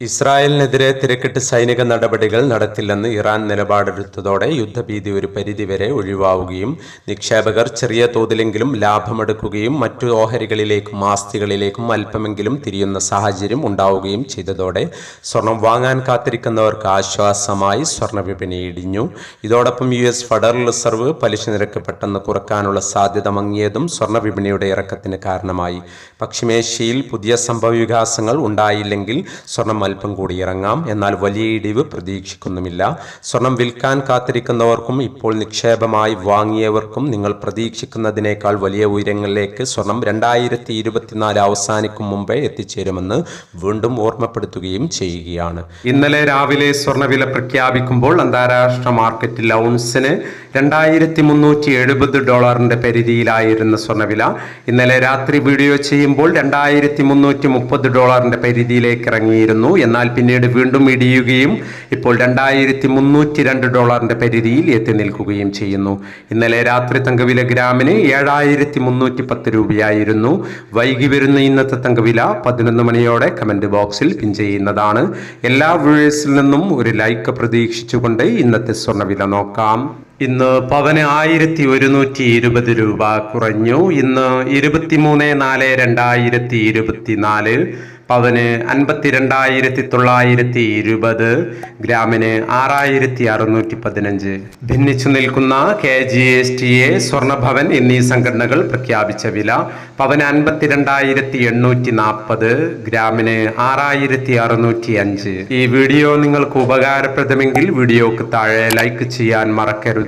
ഇസ്രായേലിനെതിരെ തിരക്കിട്ട് സൈനിക നടപടികൾ നടത്തില്ലെന്ന് ഇറാൻ നിലപാടെടുത്തതോടെ യുദ്ധഭീതി ഒരു പരിധിവരെ ഒഴിവാവുകയും നിക്ഷേപകർ ചെറിയ തോതിലെങ്കിലും ലാഭമെടുക്കുകയും മറ്റു ഓഹരികളിലേക്കും ആസ്തികളിലേക്കും അല്പമെങ്കിലും തിരിയുന്ന സാഹചര്യം ഉണ്ടാവുകയും ചെയ്തതോടെ സ്വർണം വാങ്ങാൻ കാത്തിരിക്കുന്നവർക്ക് ആശ്വാസമായി സ്വർണ വിപണി ഇടിഞ്ഞു. ഇതോടൊപ്പം യു എസ് ഫെഡറൽ റിസർവ് പലിശ നിരക്ക് പെട്ടെന്ന് കുറക്കാനുള്ള സാധ്യത മങ്ങിയതും സ്വർണ വിപണിയുടെ ഇറക്കത്തിന് കാരണമായി. പശ്ചിമേഷ്യയിൽ പുതിയ സംഭവവികാസങ്ങൾ ഉണ്ടായില്ലെങ്കിൽ സ്വർണം അല്പം കൂടി ഇറങ്ങാം. എന്നാൽ വലിയ ഇടിവ് പ്രതീക്ഷിക്കുന്നുമില്ല. സ്വർണം വിൽക്കാൻ കാത്തിരിക്കുന്നവർക്കും ഇപ്പോൾ നിക്ഷേപമായി വാങ്ങിയവർക്കും നിങ്ങൾ പ്രതീക്ഷിക്കുന്നതിനേക്കാൾ വലിയ ഉയരങ്ങളിലേക്ക് സ്വർണം രണ്ടായിരത്തി ഇരുപത്തിനാല് അവസാനിക്കും മുമ്പേ എത്തിച്ചേരുമെന്ന് വീണ്ടും ഓർമ്മപ്പെടുത്തുകയും ചെയ്യുകയാണ്. ഇന്നലെ രാവിലെ സ്വർണവില പ്രഖ്യാപിക്കുമ്പോൾ അന്താരാഷ്ട്ര മാർക്കറ്റിൽ ഔൺസിന് രണ്ടായിരത്തി മുന്നൂറ്റി എഴുപത് ഡോളറിന്റെ പരിധിയിലായിരുന്ന സ്വർണവില ഇന്നലെ രാത്രി വീഡിയോ ചെയ്യുമ്പോൾ രണ്ടായിരത്തി മുന്നൂറ്റി മുപ്പത് ഡോളറിന്റെ പരിധിയിലേക്ക് ഇറങ്ങിയിരുന്നു. എന്നാൽ പിന്നീട് വീണ്ടും ഇടിയുകയും ഇപ്പോൾ രണ്ടായിരത്തി മുന്നൂറ്റി രണ്ട് ഡോളറിന്റെ പരിധിയിൽ എത്തി നിൽക്കുകയും ചെയ്യുന്നു. ഇന്നലെ രാത്രി തങ്കവില ഗ്രാമിന് ഏഴായിരത്തി മുന്നൂറ്റി പത്ത് രൂപയായിരുന്നു. വൈകി വരുന്ന ഇന്നത്തെ തങ്കവില പതിനൊന്ന് മണിയോടെ കമന്റ് ബോക്സിൽ പിൻ ചെയ്യുന്നതാണ്. എല്ലാ വ്യൂവേഴ്സിൽ നിന്നും ഒരു ലൈക്ക് പ്രതീക്ഷിച്ചുകൊണ്ട് ഇന്നത്തെ സ്വർണവില നോക്കാം. ഇന്ന് പവന് ആയിരത്തി ഒരുന്നൂറ്റി ഇരുപത് രൂപ കുറഞ്ഞു. ഇന്ന് ഇരുപത്തിമൂന്ന് നാല് രണ്ടായിരത്തി ഇരുപത്തിനാല് പവന് അൻപത്തിരണ്ടായിരത്തി തൊള്ളായിരത്തി ഇരുപത് ഗ്രാമിന് ആറായിരത്തി അറുന്നൂറ്റി പതിനഞ്ച് ഭിന്നിച്ചു നിൽക്കുന്ന K G S T A സ്വർണഭവൻ എന്നീ സംഘടനകൾ പ്രഖ്യാപിച്ച വില പവന് അൻപത്തിരണ്ടായിരത്തി എണ്ണൂറ്റി നാൽപ്പത് ഗ്രാമിന് ആറായിരത്തി അറുന്നൂറ്റി അഞ്ച് ഈ വീഡിയോ നിങ്ങൾക്ക് ഉപകാരപ്രദമെങ്കിൽ വീഡിയോക്ക് താഴെ ലൈക്ക് ചെയ്യാൻ മറക്കരുത്.